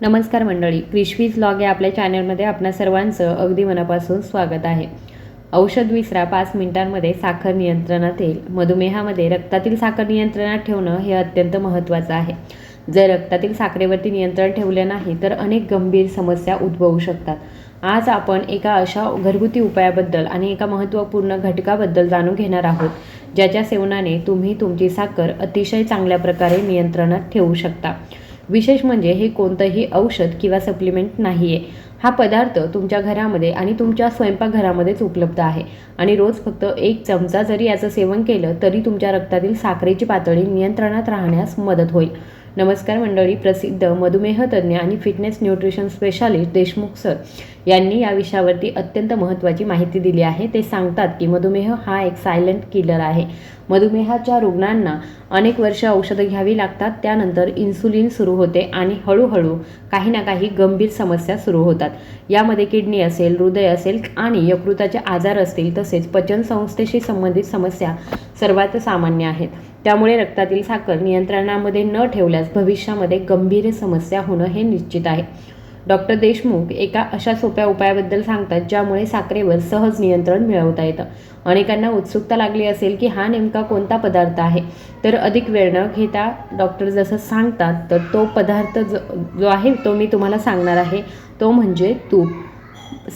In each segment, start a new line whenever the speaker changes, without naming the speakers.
नमस्कार मंडळी क्रिशवीज लॉग या आपल्या चॅनलमध्ये आपणा सर्वांचं अगदी मनापासून स्वागत आहे. औषध विसरा पाच मिनिटांमध्ये साखर नियंत्रणात येईल. मधुमेहामध्ये रक्तातील साखर नियंत्रणात ठेवणं हे अत्यंत महत्त्वाचं आहे. जर रक्तातील साखरेवरती नियंत्रण ठेवले नाही तर अनेक गंभीर समस्या उद्भवू शकतात. आज आपण एका अशा घरगुती उपायाबद्दल आणि एका महत्त्वपूर्ण घटकाबद्दल जाणून घेणार आहोत ज्याच्या सेवनाने तुम्ही तुमची साखर अतिशय चांगल्या प्रकारे नियंत्रणात ठेवू शकता. विशेष म्हणजे हे कोणतंही औषध किंवा सप्लिमेंट नाही आहे हा पदार्थ तुमच्या घरामध्ये आणि तुमच्या स्वयंपाकघरामध्येच उपलब्ध आहे. आणि रोज फक्त एक चमचा जरी याचं सेवन केलं तरी तुमच्या रक्तातील साखरेची पातळी नियंत्रणात राहण्यास मदत होईल. नमस्कार मंडळी प्रसिद्ध मधुमेह तज्ज्ञ आणि fitness nutrition specialist Deshmukh sir यांनी या विषयावरती अत्यंत महत्त्वाची माहिती दिली आहे. ते सांगतात की मधुमेह हा एक सायलेंट किलर आहे. मधुमेहाच्या रुग्णांना अनेक वर्ष औषधं घ्यावी लागतात. त्यानंतर इन्सुलिन सुरू होते आणि हळूहळू काही ना काही गंभीर समस्या सुरू होतात. यामध्ये किडनी असेल हृदय असेल आणि यकृताचे आजार असतील तसेच पचनसंस्थेशी संबंधित समस्या सर्वात सामान्य आहेत. त्यामुळे रक्तातील साखर नियंत्रणामध्ये न ठेवल्यास भविष्यामध्ये गंभीर समस्या होणं हे निश्चित आहे. डॉक्टर देशमुख एका अशा सोप्या उपायाबद्दल सांगतात ज्यामुळे साखरेवर सहज नियंत्रण मिळवता येतं. अनेकांना उत्सुकता लागली असेल की हा नेमका कोणता पदार्थ आहे तर अधिक वेळ न घेता डॉक्टर जसं सांगतात तर तो पदार्थ जो जो आहे तो मी तुम्हाला सांगणार आहे तो म्हणजे तूप.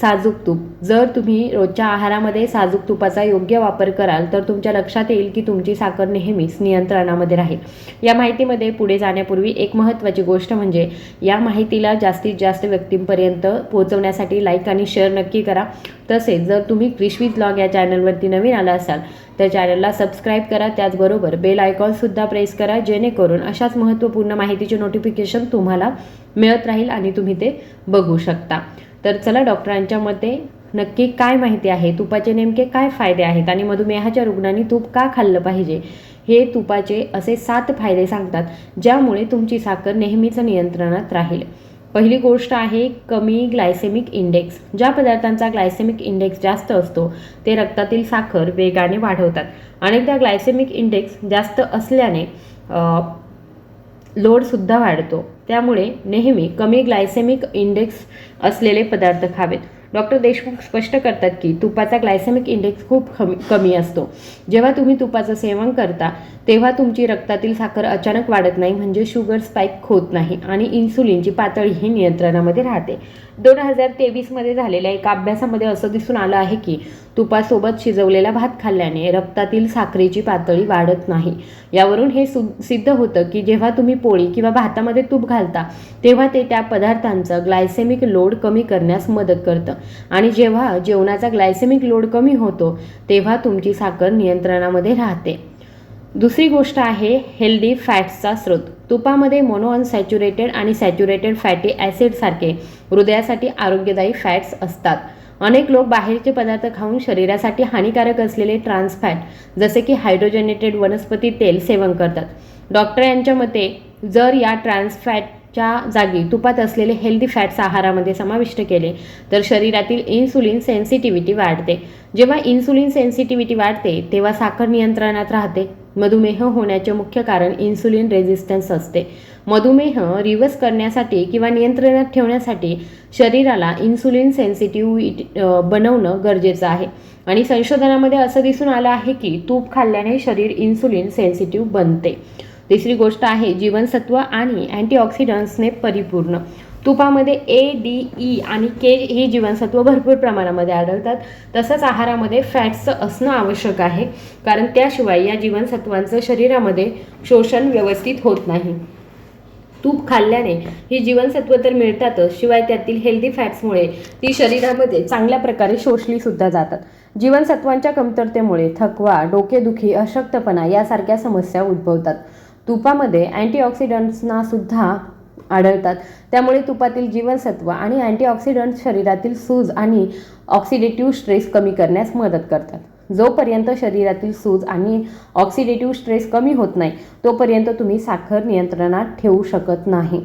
साजूक तूप. जर तुम्ही रोजच्या आहारामध्ये साजूक तुपाचा योग्य वापर कराल तर तुमच्या लक्षात येईल की तुमची साखर नेहमीच नियंत्रणामध्ये राहील. या माहितीमध्ये पुढे जाण्यापूर्वी एक महत्त्वाची गोष्ट म्हणजे या माहितीला जास्तीत जास्त व्यक्तींपर्यंत पोहोचवण्यासाठी लाईक आणि शेअर नक्की करा. तसेच जर तुम्ही क्रिशवीज ब्लॉग या चॅनलवरती नवीन आला असाल तर चॅनलला सबस्क्राईब करा. त्याचबरोबर बेल आयकॉनसुद्धा प्रेस करा जेणेकरून अशाच महत्त्वपूर्ण माहितीचे नोटिफिकेशन तुम्हाला मिळत राहील आणि तुम्ही ते बघू शकता. तर चला डॉक्टरांच्या मते नक्की काय माहिती आहे? तुपाचे नेमके काय फायदे आहेत? आणि मधुमेहाच्या रुग्णांनी तूप का खाल्लं पाहिजे? हे तुपाचे असे सात फायदे सांगतात ज्यामुळे तुमची साखर नेहमीच नियंत्रणात राहील. पहिली गोष्ट आहे कमी ग्लायसेमिक इंडेक्स. ज्या पदार्थांचा ग्लायसेमिक इंडेक्स जास्त असतो ते रक्तातील साखर वेगाने वाढवतात. अनेकदा ग्लायसेमिक इंडेक्स जास्त असल्याने लोडसुद्धा वाढतो. त्यामुळे नेहमी कमी ग्लायसेमिक इंडेक्स असलेले पदार्थ खावेत. डॉक्टर देशमुख स्पष्ट करतात की तुपाचा ग्लायसेमिक इंडेक्स खूप कमी कमी असतो. जेव्हा तुम्ही तुपाचं सेवन करता तेव्हा तुमची रक्तातील साखर अचानक वाढत नाही म्हणजे शुगर स्पाईक होत नाही आणि इन्सुलिनची पातळीही नियंत्रणामध्ये राहते. दोन हजार तेवीसमध्ये झालेल्या एका अभ्यासामध्ये असं दिसून आलं आहे की तुपासोबत शिजवलेला भात खाल्ल्याने रक्तातील साखरेची पातळी वाढत नाही. यावरून हे सु सिद्ध होतं की जेव्हा तुम्ही पोळी किंवा भातामध्ये तूप घालता तेव्हा ते त्या पदार्थांचं ग्लायसेमिक लोड कमी करण्यास मदत करतं. आणि जेव्हा जेवणाचा ग्लायसेमिक लोड कमी होतो तेव्हा तुमची साखर नियंत्रणामध्ये राहते. दुसरी गोष्ट आहे हेल्दी फॅट्सचा स्रोत. तुपामध्ये मोनोअनसॅच्युरेटेड आणि सॅच्युरेटेड फॅटी ॲसिडसारखे हृदयासाठी आरोग्यदायी फॅट्स असतात. अनेक लोक बाहेरचे पदार्थ खाऊन शरीरासाठी हानिकारक असलेले ट्रान्स फॅट जसे की हायड्रोजनेटेड वनस्पती तेल सेवन करतात. डॉक्टर यांच्या मते जर या ट्रान्स च्या जागी तुपात असलेले हेल्दी फॅट्स आहारामध्ये समाविष्ट केले तर शरीरातील इन्सुलिन सेन्सिटिव्हिटी वाढते. जेव्हा इन्सुलिन सेन्सिटिव्हिटी वाढते तेव्हा साखर नियंत्रणात राहते. मधुमेह होण्याचे मुख्य कारण इन्सुलिन रेझिस्टन्स असते. मधुमेह रिव्हर्स करण्यासाठी किंवा नियंत्रणात ठेवण्यासाठी शरीराला इन्सुलिन सेन्सिटिव्ह बनवणं गरजेचं आहे. आणि संशोधनामध्ये असं दिसून आलं आहे की तूप खाल्ल्याने शरीर इन्सुलिन सेन्सिटिव्ह बनते. तिसरी गोष्ट आहे जीवनसत्व आणि अँटीऑक्सिडंट्सने परिपूर्ण. तुपामध्ये ए डी ई आणि के ही जीवनसत्व भरपूर प्रमाणामध्ये आढळतात. तसंच आहारामध्ये फॅट्सचं असणं आवश्यक आहे कारण त्याशिवाय या जीवनसत्वांचं शरीरामध्ये शोषण व्यवस्थित होत नाही. तूप खाल्ल्याने ही जीवनसत्व तर मिळतातच शिवाय त्यातील हेल्दी फॅट्समुळे ती शरीरामध्ये चांगल्या प्रकारे शोषली सुद्धा जातात. जीवनसत्वांच्या कमतरतेमुळे थकवा डोकेदुखी अशक्तपणा यासारख्या समस्या उद्भवतात. तुपामध्ये अँटीऑक्सिडंट्सना सुद्धा आढळतात. त्यामुळे तुपातील जीवनसत्व आणि अँटीऑक्सिडंट्स शरीरातील सूज आणि ऑक्सिडेटिव्ह स्ट्रेस कमी करण्यास मदत करतात. जोपर्यंत शरीरातील सूज आणि ऑक्सिडेटिव्ह स्ट्रेस कमी होत नाही तोपर्यंत तुम्ही साखर नियंत्रणात ठेवू शकत नाही.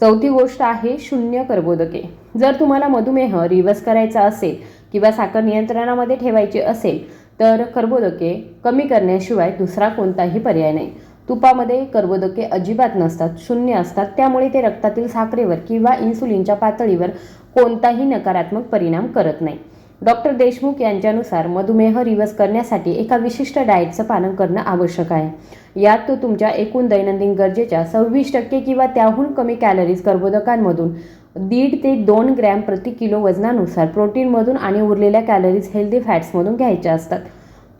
चौथी गोष्ट आहे शून्य कर्बोदके. जर तुम्हाला मधुमेह रिवर्स करायचा असेल किंवा साखर नियंत्रणामध्ये ठेवायची असेल तर कर्बोदके कमी करण्याशिवाय दुसरा कोणताही पर्याय नाही. तुपामध्ये कर्बोदके अजिबात नसतात शून्य असतात. त्यामुळे ते रक्तातील साखरेवर किंवा इन्सुलिनच्या पातळीवर कोणताही नकारात्मक परिणाम करत नाही. डॉक्टर देशमुख यांच्यानुसार मधुमेह रिवर्स करण्यासाठी एका विशिष्ट डाएटचं पालन करणं आवश्यक आहे. यात तो तुमच्या एकूण दैनंदिन गरजेच्या सव्वीस टक्के किंवा त्याहून कमी कॅलरीज कर्बोदकांमधून दीड ते दोन ग्रॅम प्रति किलो वजनानुसार प्रोटीनमधून आणि उरलेल्या कॅलरीज हेल्दी फॅट्समधून घ्यायच्या असतात.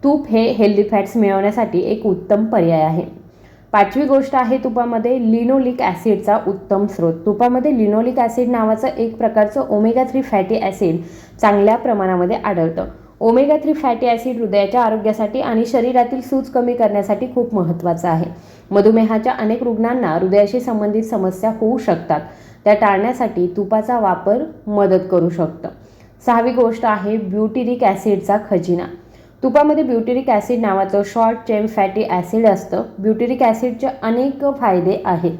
तूप हे हेल्दी फॅट्स मिळवण्यासाठी एक उत्तम पर्याय आहे. पाचवी गोष्ट आहे तुपामध्ये लिनोलिक ॲसिडचा उत्तम स्रोत. तुपामध्ये लिनोलिक ॲसिड नावाचं एक प्रकारचं ओमेगा थ्री फॅटी ॲसिड चांगल्या प्रमाणामध्ये आढळतं. ओमेगा थ्री फॅटी ॲसिड हृदयाच्या आरोग्यासाठी आणि शरीरातील सूज कमी करण्यासाठी खूप महत्त्वाचं आहे. मधुमेहाच्या अनेक रुग्णांना हृदयाशी संबंधित समस्या होऊ शकतात. त्या टाळण्यासाठी तुपाचा वापर मदत करू शकतं. सहावी गोष्ट आहे ब्युटिरिक ॲसिडचा खजिना. तुपामध्ये ब्युटेरिक ॲसिड नावाचं शॉर्ट चेन फॅटी ॲसिड असतं. ब्युटेरिक ॲसिडचे अनेक फायदे आहेत.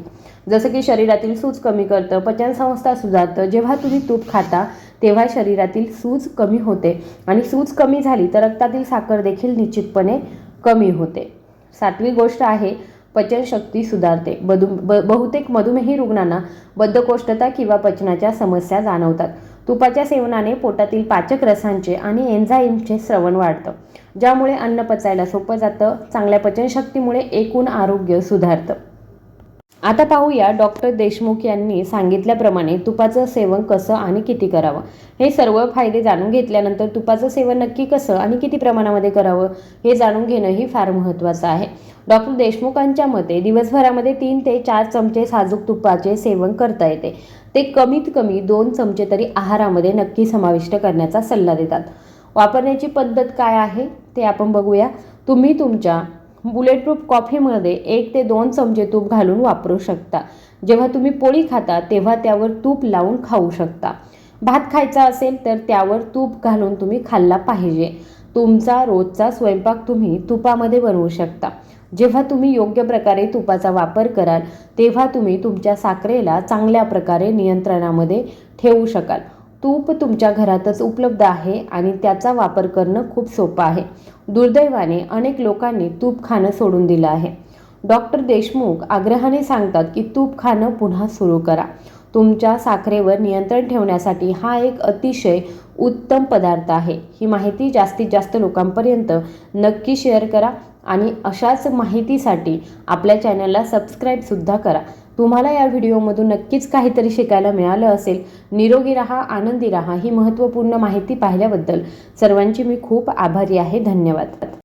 जसं की शरीरातील सूज कमी करतं पचनसंस्था सुधारतं. जेव्हा तुम्ही तूप खाता तेव्हा शरीरातील सूज कमी होते. आणि सूज कमी झाली तर रक्तातील साखर देखील निश्चितपणे कमी होते. सातवी गोष्ट आहे पचनशक्ती सुधारते. बदु ब बहुतेक मधुमेही रुग्णांना बद्धकोष्ठता किंवा पचनाच्या समस्या जाणवतात. तुपाच्या सेवनाने पोटातील पाचक रसांचे आणि एन्झाईमचे श्रवण वाढतं ज्यामुळे अन्न पचायला सोपं जातं चांगल्या पचनशक्तीमुळे एकूण आरोग्य सुधारतं. आता पाहूया डॉक्टर देशमुख यांनी सांगितल्याप्रमाणे तुपाचं सेवन कसं आणि किती करावं? हे सर्व फायदे जाणून घेतल्यानंतर तुपाचं सेवन नक्की कसं आणि किती प्रमाणामध्ये करावं हे जाणून घेणंही फार महत्त्वाचं आहे. डॉक्टर देशमुखांच्या मते दिवसभरामध्ये तीन ते चार चमचे साजूक तुपाचे सेवन करता येते. ते कमीत कमी दोन चमचे तरी आहारामध्ये नक्की समाविष्ट करण्याचा सल्ला देतात. वापरण्याची पद्धत काय आहे ते आपण बघूया. तुम्ही तुमच्या बुलेट प्रूफ कॉफीमध्ये एक ते दोन चमचे तूप घालून वापरू शकता. जेव्हा तुम्ही पोळी खाता तेव्हा त्यावर तूप लावून खाऊ शकता. भात खायचा असेल तर त्यावर तूप घालून तुम्ही खाल्ला पाहिजे. तुमचा रोजचा स्वयंपाक तुम्ही तुपामध्ये बनवू शकता. जेव्हा तुम्ही योग्य प्रकारे तुपाचा वापर कराल तेव्हा तुम्ही तुमच्या साखरेला चांगल्या प्रकारे नियंत्रणामध्ये ठेवू शकाल. तूप तुमच्या घरातच उपलब्ध आहे आणि त्याचा वापर करणं खूप सोपं आहे. दुर्दैवाने अनेक लोकांनी तूप खाणं सोडून दिलं आहे. डॉक्टर देशमुख आग्रहाने सांगतात की तूप खाणं पुन्हा सुरू करा. तुमच्या साखरेवर नियंत्रण ठेवण्यासाठी हा एक अतिशय उत्तम पदार्थ आहे. ही माहिती जास्तीत जास्त लोकांपर्यंत नक्की शेअर करा आणि अशाच माहितीसाठी आपल्या चॅनलला सबस्क्राईबसुद्धा करा. तुम्हाला या व्हिडिओमधून नक्कीच काहीतरी शिकायला मिळालं असेल. निरोगी राहा आनंदी राहा ही महत्त्वपूर्ण माहिती पाहिल्याबद्दल सर्वांची मी खूप आभारी आहे. धन्यवाद.